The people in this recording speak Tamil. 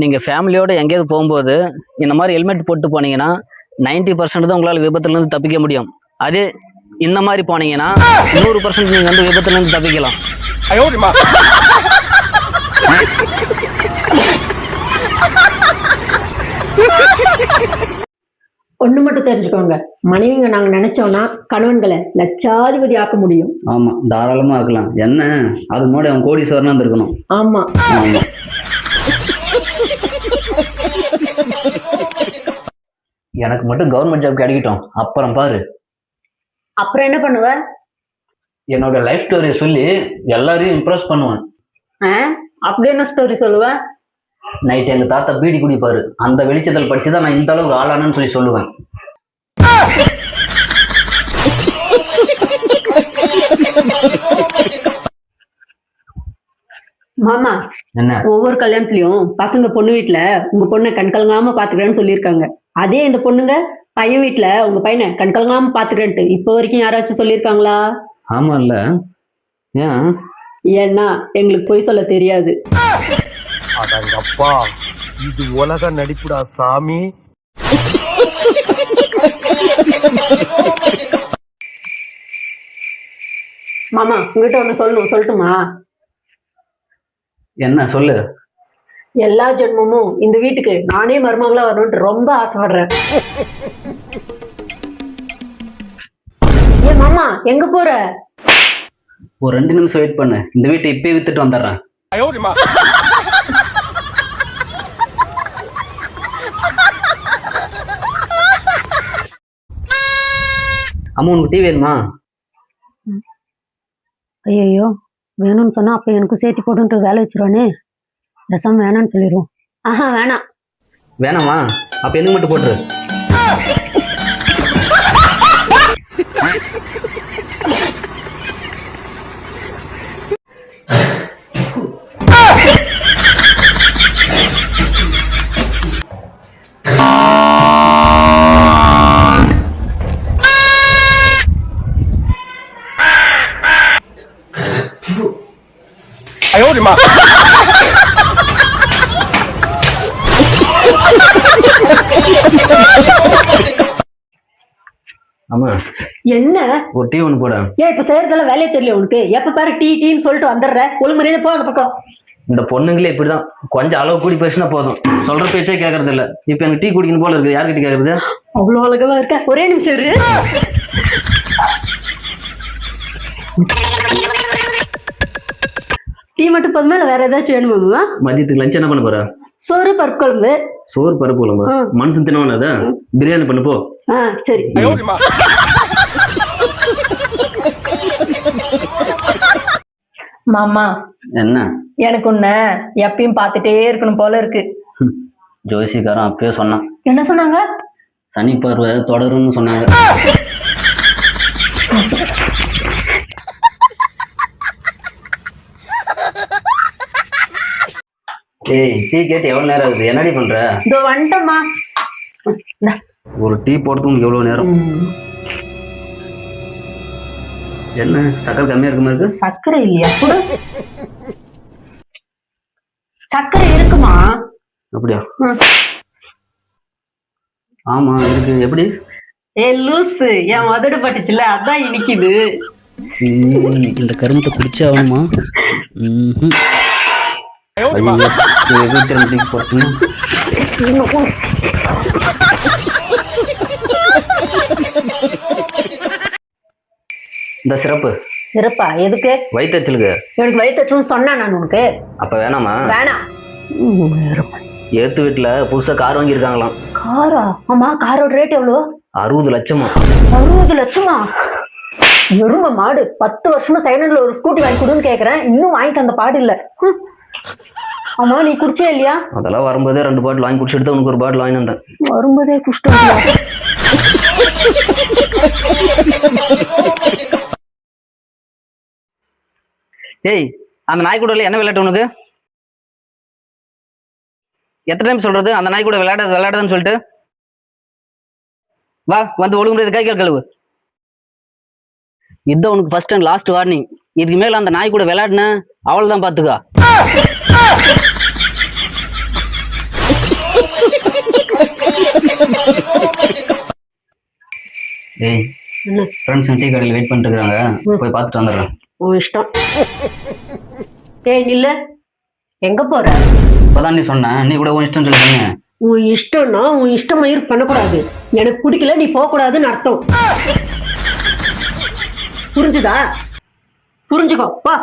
நீங்கள் ஃபேமிலியோடு எங்கேயாவது போகும்போது இந்த மாதிரி ஹெல்மெட் போட்டு போனீங்கன்னா நைன்டி பர்சன்ட் தான் உங்களால் விபத்துலேருந்து தப்பிக்க முடியும். அதே இந்த மாதிரி போனீங்கன்னா நூறு பர்சன்ட் நீங்கள் வந்து விபத்துலேருந்து தப்பிக்கலாம். ஒன்று மட்டும் தெரிஞ்சுக்கோங்க. மனைவிங்க நாங்கள் நினைச்சோம்னா கணவன்களை லட்சாதிபதி ஆக்க முடியும். ஆமாம் தாராளமாக ஆக்கலாம். என்ன? அது முன்னாடி அவன் கோடீஸ்வரனா இருந்திருக்கணும். ஆமாம் ஆமாம் எனக்கு மட்டும் கவர்மெண்ட் ஜாப் கிடைக்கட்டும். அப்புறம் பாரு. அப்புறம் என்ன பண்ணுவ? என்னோட லைஃப் ஸ்டோரியை சொல்லி எல்லாரையும் இம்ப்ரெஸ் பண்ணுவேன்? அப்படி என்ன ஸ்டோரி சொல்லுவ? நைட் எங்க தாத்தா பீடி குடிப்பாரு. அந்த வெளிச்சத்தில் படிச்சு தான் நான் இந்த அளவுக்கு ஆளானேன்னு சொல்லி சொல்லுவேன். மாமா என்ன? ஒவ்வொரு கல்யாணத்துலயும் பசங்க பொண்ணு வீட்டுல உங்க பொண்ணை கண்கலங்காம பாத்துக்கிறேன்னு சொல்லியிருக்காங்க. அதே இந்த பொண்ணுங்க பையன் வீட்டுல உங்க பையனை கண்கலங்காம பாத்துக்கிறேன்ட்டு இப்போ வரைக்கும் யாராச்சும் சொல்லியிருக்காங்களா? ஆமா இல்ல ஏன்? ஏன்னா எங்களுக்கு பொய் சொல்ல தெரியாது. அடங்கப்பா. இது உலக நடிப்புடா சாமி. மாமா உங்ககிட்ட ஒண்ணு சொல்லணும் சொல்லட்டுமா? என்ன சொல்லு. எல்லா ஜென்மமும் இந்த வீட்டுக்கு நானே மருமகளா வரணும்னு ரொம்ப ஆசைப்படுறேன். ஏன் மாமா எங்க போற? ஒரு ரெண்டு நிமிஷம் வெயிட் பண்ணு. இந்த வீட்டை இப்பயே வித்துட்டு வந்துடுறேன். அம்மா உனக்கு டீ வேணுமா? ஐயோ வேணும்னு சொன்னா அப்ப எனக்கு சேர்த்து போட்டுன்ற வேலை வச்சிருவானே. ரசம் வேணாம்னு சொல்லிடுவோம் ஆஹா வேணாம். வேணாமா? அப்ப எனக்கு மட்டும் போட்டுரு? Eh ஆமா. என்ன? ஒரு டீ ஒன்று போட. ஏன் இப்ப செய்யறதெல்லாம் வேலையே தெரியல உனக்கு. எப்ப பாரு டீ டீன்னு சொல்லிட்டு வந்துடுற. ஒழுங்கு போ அந்த பக்கம். இந்த பொண்ணுங்களே இப்படிதான். கொஞ்சம் அளவு கூடி பேசினா போதும். சொல்ற பேச்சே கேட்கறது இல்ல இப்ப எனக்கு டீ குடிக்கணும் போல இருக்கு. யார்கிட்ட கேட்கறது அவ்வளவு அழகா இருக்க. ஒரே நிமிஷம் இரு. டீ மட்டும் போதுமா? வேற ஏதாச்சும் வேணுமா மதியத்துக்கு லஞ்ச் என்ன பண்ண போற? சோறு பருப்பு சோறு பருப்பு குழம்பு? மனசு தினவன பிரியாணி பண்ணு போ. சரி. மாமா என்ன? எனக்கு உன்ன எப்பயும் பாத்துட்டே இருக்கணும் போல இருக்கு. ஜோசிகாரன் அப்பயே சொன்னான். என்ன சொன்னாங்க? சனி பருவ தொடரும்னு சொன்னாங்க. ஏய் டீ கேட்டு எவ்வளவு நேரம் ஆகுது? என்னடி பண்ற? இதோ வந்துட்டோம்மா. ஒரு டீ போடுறதுக்கு எவ்வளவு நேரம்? என்ன? சக்கரை கம்மியா இருக்க மாதிரி இருக்கு? சர்க்கரை இல்லையா? குடு. சர்க்கரை இருக்குமா? அப்படியா. ஆமா இருக்கு. எப்படி? ஏ லூசு. என் உதடு பட்டுச்சுல அதான் இனிக்குது. இந்த கருமத்தை குடிச்சே ஆகணுமா? இந்த சிறப்பு இருப்பா எதுக்கு? வயிற்றுச்சலுக்கு எனக்கு வயிற்றுன்னு சொன்னேன் நான் உனக்கு. அப்ப வேணாமா? வேணாம் ஏத்து வீட்டுல புதுசா கார் வாங்கியிருக்காங்களாம். காரா ஆமா காரோட ரேட் எவ்வளோ? அறுபது லட்சமா. அறுபது லட்சமா? எரும மாடு. பத்து வருஷமா செகண்ட்ல ஒரு ஸ்கூட்டி வாங்கி கொடுன்னு கேக்குறேன். இன்னும் வாங்கிக்க அந்த பாடு இல்ல. ஆமா நீ குடிச்சே இல்லையா? அதெல்லாம் வரும்போதே ரெண்டு பாட்டில் வாங்கி குடிச்சிட்டு உனக்கு ஒரு பாட்டில் வாங்கி வந்தேன். வரும்போதே குஷ்டம் ஏய் அந்த நாய் கூட என்ன விளையாட்டு உனக்கு? எத்தனை டைம் சொல்றது? அந்த நாய் கூட விளையாட விளையாடுதுன்னு சொல்லிட்டு. வா வந்து ஒழுங்குறது கை கழுவு. இதுதான் உனக்கு ஃபர்ஸ்ட் அண்ட் லாஸ்ட் வார்னிங் இதுக்கு மேல அந்த நாய் கூட விளையாடுன அவள் தான் பாத்துக்கா டேய் ஃப்ரெண்ட்ஸ் டீ கடையில் வெயிட் பண்ணிட்டு இருக்காங்க. போய் பார்த்துட்டு வந்துடுறேன் உன் இஷ்டம். டேய் இல்ல எங்க போற? இப்பதான் நீ சொன்ன நீ கூட உன் இஷ்டம் சொல்லுங்க உன் இஷ்டம்னா உன் இஷ்டம் மயிர் பண்ணக்கூடாது. எனக்கு பிடிக்கல நீ போகக்கூடாதுன்னு அர்த்தம். புரிஞ்சுதா? புரிஞ்சுக்கோ பா